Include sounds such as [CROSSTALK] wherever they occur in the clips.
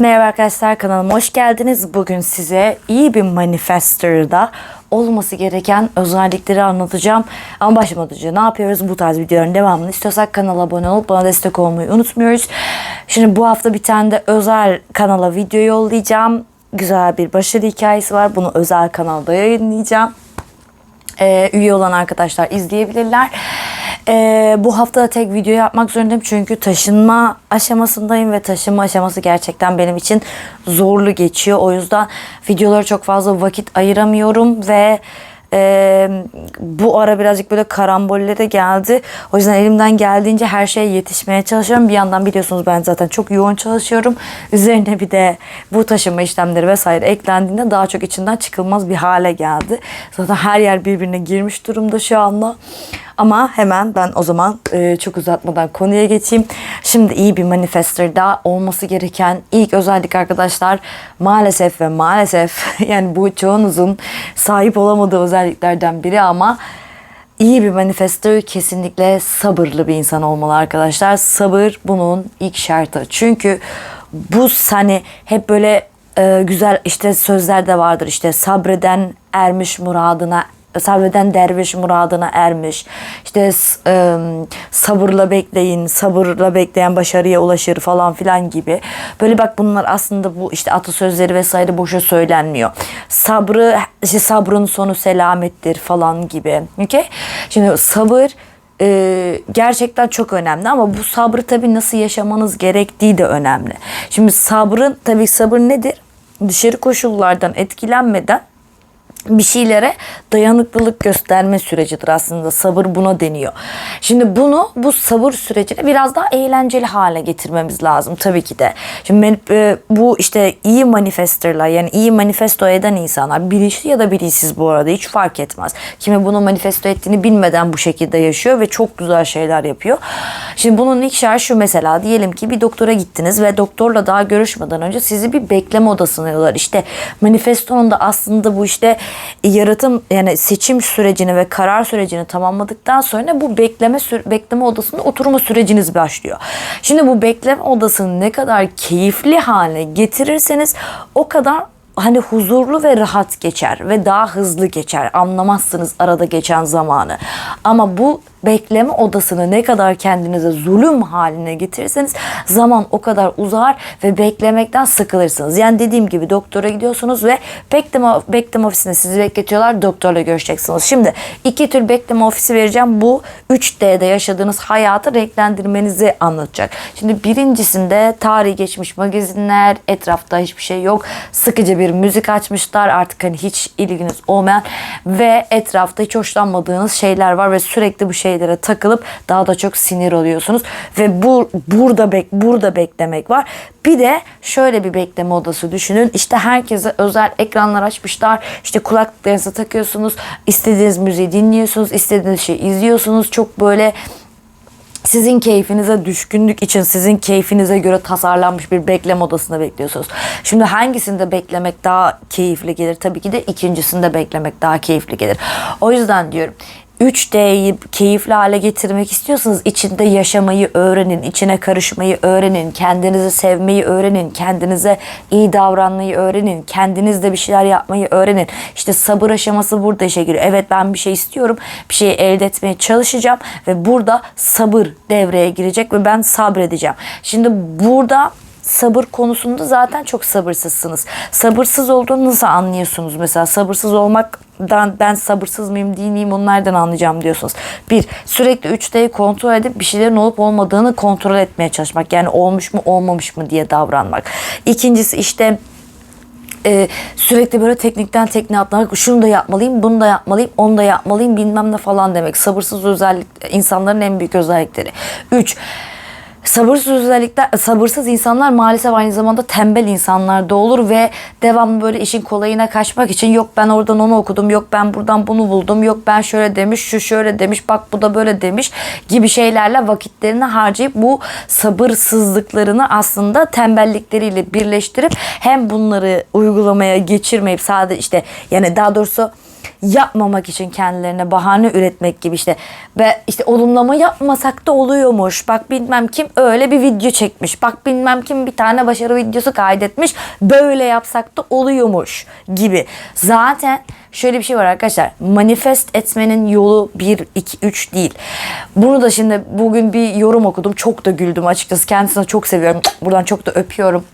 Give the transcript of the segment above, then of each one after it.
Merhaba arkadaşlar kanalıma hoş geldiniz. Bugün size iyi bir manifestorda olması gereken özellikleri anlatacağım. Ama başlamadan önce ne yapıyoruz? Bu tarz videoların devamını istiyorsak kanala abone olup bana destek olmayı unutmuyoruz. Şimdi bu hafta bir tane de özel kanala video yollayacağım. Güzel bir başarı hikayesi var. Bunu özel kanalda yayınlayacağım. Ee, üye olan arkadaşlar izleyebilirler. Ee, bu hafta da tek video yapmak zorundayım çünkü taşınma aşamasındayım ve taşınma aşaması gerçekten benim için zorlu geçiyor. O yüzden videolara çok fazla vakit ayıramıyorum ve e, bu ara birazcık böyle karambollere geldi. O yüzden elimden geldiğince her şeye yetişmeye çalışıyorum. Bir yandan biliyorsunuz ben zaten çok yoğun çalışıyorum. Üzerine bir de bu taşınma işlemleri vesaire eklendiğinde daha çok içinden çıkılmaz bir hale geldi. Zaten her yer birbirine girmiş durumda şu anda. Ama hemen ben o zaman e, çok uzatmadan konuya geçeyim. Şimdi iyi bir manifestorda olması gereken ilk özellik arkadaşlar maalesef ve maalesef [LAUGHS] yani bu çoğunuzun sahip olamadığı özelliklerden biri ama iyi bir manifestör kesinlikle sabırlı bir insan olmalı arkadaşlar. Sabır bunun ilk şartı. Çünkü bu hani hep böyle e, güzel işte sözler de vardır işte sabreden ermiş muradına sabreden derviş muradına ermiş. İşte e, sabırla bekleyin, sabırla bekleyen başarıya ulaşır falan filan gibi. Böyle bak bunlar aslında bu işte atasözleri vesaire boşa söylenmiyor. Sabrı, işte sabrın sonu selamettir falan gibi. Okay? Şimdi sabır e, gerçekten çok önemli ama bu sabrı tabii nasıl yaşamanız gerektiği de önemli. Şimdi sabrın tabii sabır nedir? Dışarı koşullardan etkilenmeden bir şeylere dayanıklılık gösterme sürecidir aslında. Sabır buna deniyor. Şimdi bunu bu sabır sürecini biraz daha eğlenceli hale getirmemiz lazım tabii ki de. Şimdi e, bu işte iyi manifestorlar yani iyi manifesto eden insanlar bilinçli ya da bilinçsiz bu arada hiç fark etmez. Kimi bunu manifesto ettiğini bilmeden bu şekilde yaşıyor ve çok güzel şeyler yapıyor. Şimdi bunun ilk şartı şu mesela diyelim ki bir doktora gittiniz ve doktorla daha görüşmeden önce sizi bir bekleme odasına yollar. İşte manifestonun da aslında bu işte yaratım yani seçim sürecini ve karar sürecini tamamladıktan sonra bu bekleme bekleme odasında oturma süreciniz başlıyor. Şimdi bu bekleme odasını ne kadar keyifli hale getirirseniz o kadar hani huzurlu ve rahat geçer ve daha hızlı geçer. Anlamazsınız arada geçen zamanı. Ama bu bekleme odasını ne kadar kendinize zulüm haline getirirseniz zaman o kadar uzar ve beklemekten sıkılırsınız. Yani dediğim gibi doktora gidiyorsunuz ve bekleme, bekleme ofisinde sizi bekletiyorlar. Doktorla görüşeceksiniz. Şimdi iki tür bekleme ofisi vereceğim. Bu 3D'de yaşadığınız hayatı renklendirmenizi anlatacak. Şimdi birincisinde tarihi geçmiş magazinler, etrafta hiçbir şey yok. Sıkıcı bir müzik açmışlar. Artık hani hiç ilginiz olmayan ve etrafta hiç hoşlanmadığınız şeyler var ve sürekli bu şey şeylere takılıp daha da çok sinir oluyorsunuz ve bu burada bek burada beklemek var. Bir de şöyle bir bekleme odası düşünün. İşte herkese özel ekranlar açmışlar. İşte kulaklıklarınızı takıyorsunuz. istediğiniz müziği dinliyorsunuz. istediğiniz şeyi izliyorsunuz. Çok böyle sizin keyfinize düşkünlük için sizin keyfinize göre tasarlanmış bir bekleme odasında bekliyorsunuz. Şimdi hangisinde beklemek daha keyifli gelir? Tabii ki de ikincisinde beklemek daha keyifli gelir. O yüzden diyorum 3D'yi keyifli hale getirmek istiyorsanız içinde yaşamayı öğrenin, içine karışmayı öğrenin, kendinizi sevmeyi öğrenin, kendinize iyi davranmayı öğrenin, kendinizde bir şeyler yapmayı öğrenin. İşte sabır aşaması burada işe giriyor. Evet ben bir şey istiyorum, bir şeyi elde etmeye çalışacağım ve burada sabır devreye girecek ve ben sabredeceğim. Şimdi burada sabır konusunda zaten çok sabırsızsınız. Sabırsız olduğunuzu anlıyorsunuz mesela. Sabırsız olmaktan ben sabırsız mıyım değil miyim onu nereden anlayacağım diyorsunuz. Bir, sürekli 3D'yi kontrol edip bir şeylerin olup olmadığını kontrol etmeye çalışmak. Yani olmuş mu olmamış mı diye davranmak. İkincisi işte ee, sürekli böyle teknikten tekniğe atlamak şunu da yapmalıyım bunu da yapmalıyım onu da yapmalıyım bilmem ne falan demek sabırsız özellik insanların en büyük özellikleri. Üç sabırsız özellikler, sabırsız insanlar maalesef aynı zamanda tembel insanlar da olur ve devamlı böyle işin kolayına kaçmak için yok ben oradan onu okudum, yok ben buradan bunu buldum, yok ben şöyle demiş, şu şöyle demiş, bak bu da böyle demiş gibi şeylerle vakitlerini harcayıp bu sabırsızlıklarını aslında tembellikleriyle birleştirip hem bunları uygulamaya geçirmeyip sadece işte yani daha doğrusu yapmamak için kendilerine bahane üretmek gibi işte ve işte olumlama yapmasak da oluyormuş. Bak bilmem kim öyle bir video çekmiş. Bak bilmem kim bir tane başarı videosu kaydetmiş. Böyle yapsak da oluyormuş gibi. Zaten şöyle bir şey var arkadaşlar. Manifest etmenin yolu 1 2 3 değil. Bunu da şimdi bugün bir yorum okudum. Çok da güldüm açıkçası. Kendisini çok seviyorum. Buradan çok da öpüyorum.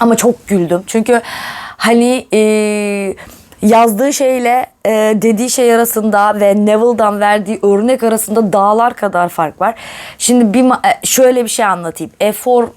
Ama çok güldüm. Çünkü hani e, yazdığı şeyle e, dediği şey arasında ve Neville'dan verdiği örnek arasında dağlar kadar fark var. Şimdi bir e, şöyle bir şey anlatayım. Efor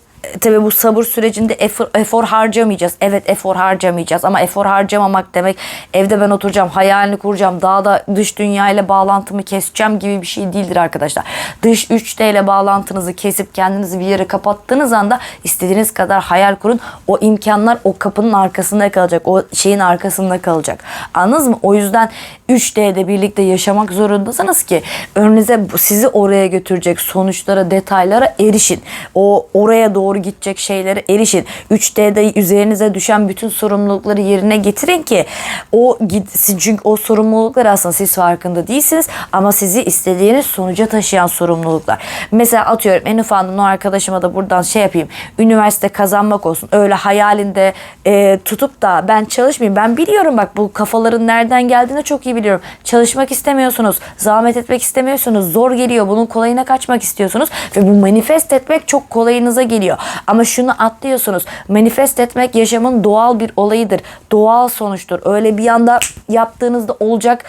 Tabii bu sabır sürecinde efor, efor harcamayacağız. Evet efor harcamayacağız ama efor harcamamak demek evde ben oturacağım, hayalini kuracağım, dağda dış dünya ile bağlantımı keseceğim gibi bir şey değildir arkadaşlar. Dış 3D ile bağlantınızı kesip kendinizi bir yere kapattığınız anda istediğiniz kadar hayal kurun. O imkanlar o kapının arkasında kalacak. O şeyin arkasında kalacak. Anladınız mı? O yüzden 3D'de birlikte yaşamak zorundasınız ki önünüze sizi oraya götürecek sonuçlara, detaylara erişin. O oraya doğru gidecek şeylere erişin. 3D'de üzerinize düşen bütün sorumlulukları yerine getirin ki o gitsin. Çünkü o sorumluluklar aslında siz farkında değilsiniz ama sizi istediğiniz sonuca taşıyan sorumluluklar. Mesela atıyorum en ufağından o arkadaşıma da buradan şey yapayım. Üniversite kazanmak olsun. Öyle hayalinde e, tutup da ben çalışmayayım. Ben biliyorum bak bu kafaların nereden geldiğini çok iyi biliyorum. Çalışmak istemiyorsunuz. Zahmet etmek istemiyorsunuz. Zor geliyor. Bunun kolayına kaçmak istiyorsunuz. Ve bu manifest etmek çok kolayınıza geliyor. Ama şunu atlıyorsunuz. Manifest etmek yaşamın doğal bir olayıdır. Doğal sonuçtur. Öyle bir anda yaptığınızda olacak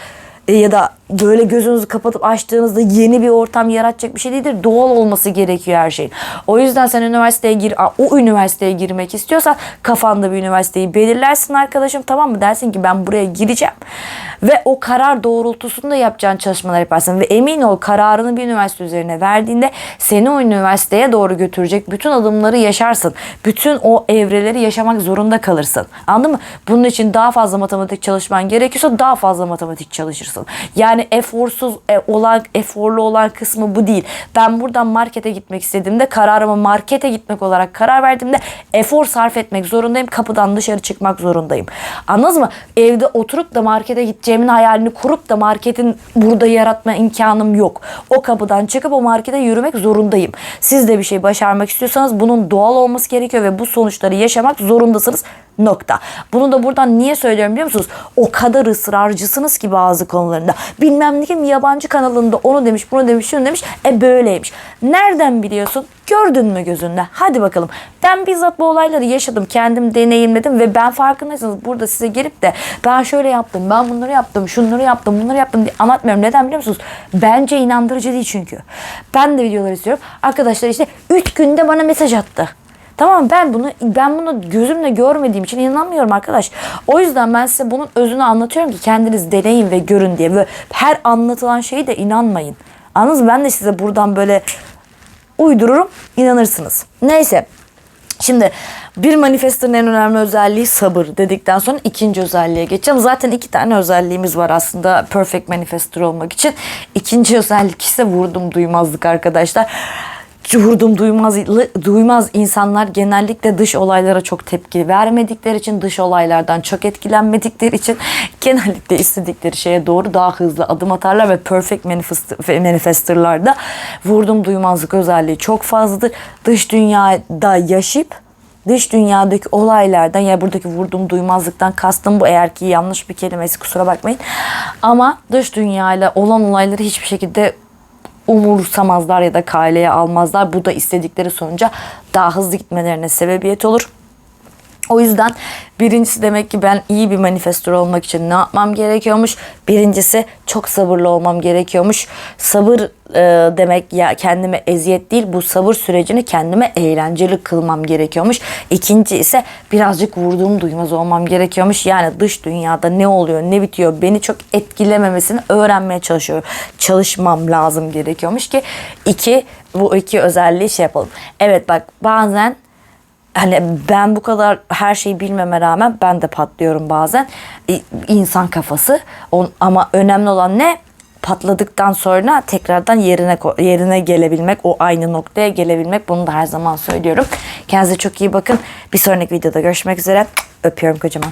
e, ya da böyle gözünüzü kapatıp açtığınızda yeni bir ortam yaratacak bir şey değildir. Doğal olması gerekiyor her şeyin. O yüzden sen üniversiteye gir, o üniversiteye girmek istiyorsan kafanda bir üniversiteyi belirlersin arkadaşım tamam mı? Dersin ki ben buraya gireceğim. Ve o karar doğrultusunda yapacağın çalışmalar yaparsın. Ve emin ol kararını bir üniversite üzerine verdiğinde seni o üniversiteye doğru götürecek bütün adımları yaşarsın. Bütün o evreleri yaşamak zorunda kalırsın. Anladın mı? Bunun için daha fazla matematik çalışman gerekiyorsa daha fazla matematik çalışırsın. Yani eforsuz e, olan, eforlu olan kısmı bu değil. Ben buradan markete gitmek istediğimde kararımı markete gitmek olarak karar verdiğimde efor sarf etmek zorundayım. Kapıdan dışarı çıkmak zorundayım. Anladınız mı? Evde oturup da markete gideceğimin hayalini kurup da marketin burada yaratma imkanım yok. O kapıdan çıkıp o markete yürümek zorundayım. Siz de bir şey başarmak istiyorsanız bunun doğal olması gerekiyor ve bu sonuçları yaşamak zorundasınız. Nokta. Bunu da buradan niye söylüyorum biliyor musunuz? O kadar ısrarcısınız ki bazı konularında. Bilmem ne kim yabancı kanalında onu demiş, bunu demiş, şunu demiş. E böyleymiş. Nereden biliyorsun? Gördün mü gözünde? Hadi bakalım. Ben bizzat bu olayları yaşadım. Kendim deneyimledim ve ben farkındaysanız burada size gelip de ben şöyle yaptım, ben bunları yaptım, şunları yaptım, bunları yaptım diye anlatmıyorum. Neden biliyor musunuz? Bence inandırıcı değil çünkü. Ben de videolar istiyorum. Arkadaşlar işte 3 günde bana mesaj attı. Tamam ben bunu ben bunu gözümle görmediğim için inanmıyorum arkadaş. O yüzden ben size bunun özünü anlatıyorum ki kendiniz deneyin ve görün diye. Ve her anlatılan şeyi de inanmayın. Anladınız mı? Ben de size buradan böyle uydururum, inanırsınız. Neyse. Şimdi bir manifestinin en önemli özelliği sabır dedikten sonra ikinci özelliğe geçeceğim. Zaten iki tane özelliğimiz var aslında perfect manifestor olmak için. İkinci özellik ise vurdum duymazlık arkadaşlar vurdum duymaz duymaz insanlar genellikle dış olaylara çok tepki vermedikleri için dış olaylardan çok etkilenmedikleri için [LAUGHS] genellikle istedikleri şeye doğru daha hızlı adım atarlar ve perfect manifest- manifestorlarda vurdum duymazlık özelliği çok fazladır. Dış dünyada yaşayıp dış dünyadaki olaylardan ya buradaki vurdum duymazlıktan kastım bu eğer ki yanlış bir kelimesi kusura bakmayın. Ama dış dünyayla olan olayları hiçbir şekilde umursamazlar ya da kaleye almazlar. Bu da istedikleri sonuca daha hızlı gitmelerine sebebiyet olur. O yüzden birincisi demek ki ben iyi bir manifestör olmak için ne yapmam gerekiyormuş? Birincisi çok sabırlı olmam gerekiyormuş. Sabır e, demek ya kendime eziyet değil bu sabır sürecini kendime eğlenceli kılmam gerekiyormuş. İkinci ise birazcık vurduğum duymaz olmam gerekiyormuş. Yani dış dünyada ne oluyor ne bitiyor beni çok etkilememesini öğrenmeye çalışıyorum. Çalışmam lazım gerekiyormuş ki iki bu iki özelliği şey yapalım. Evet bak bazen hani ben bu kadar her şeyi bilmeme rağmen ben de patlıyorum bazen. İnsan kafası. Ama önemli olan ne? Patladıktan sonra tekrardan yerine yerine gelebilmek, o aynı noktaya gelebilmek. Bunu da her zaman söylüyorum. Kendinize çok iyi bakın. Bir sonraki videoda görüşmek üzere. Öpüyorum kocaman.